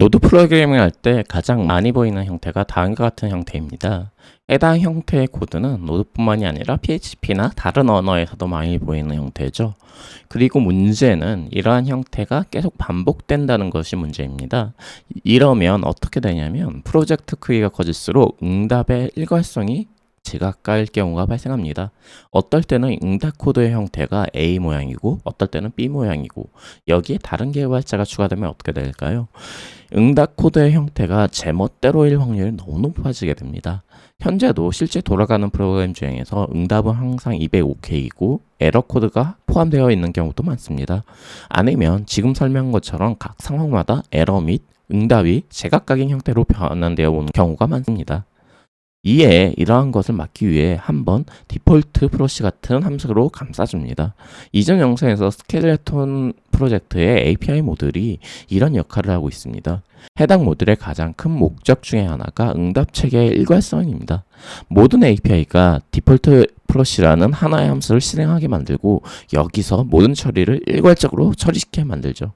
노드 프로그래밍 할때 가장 많이 보이는 형태가 다음과 같은 형태입니다. 해당 형태의 코드는 노드뿐만이 아니라 PHP나 다른 언어에서도 많이 보이는 형태죠. 그리고 문제는 이러한 형태가 계속 반복된다는 것이 문제입니다. 이러면 어떻게 되냐면 프로젝트 크기가 커질수록 응답의 일관성이 지각갈 경우가 발생합니다. 어떨 때는 응답 코드의 형태가 A 모양이고 어떨 때는 B 모양이고 여기에 다른 개발자가 추가되면 어떻게 될까요? 응답 코드의 형태가 제멋대로일 확률이 너무 높아지게 됩니다. 현재도 실제 돌아가는 프로그램 중에서 응답은 항상 205K이고 에러 코드가 포함되어 있는 경우도 많습니다. 아니면 지금 설명한 것처럼 각 상황마다 에러 및 응답이 제각각인 형태로 변환되어 오는 경우가 많습니다. 이에 이러한 것을 막기 위해 한번 디폴트 프로시 같은 함수로 감싸줍니다. 이전 영상에서 스켈레톤 프로젝트의 API 모듈이 이런 역할을 하고 있습니다. 해당 모듈의 가장 큰 목적 중에 하나가 응답 체계의 일관성입니다. 모든 API가 디폴트 프로시라는 하나의 함수를 실행하게 만들고 여기서 모든 처리를 일괄적으로 처리시게 만들죠.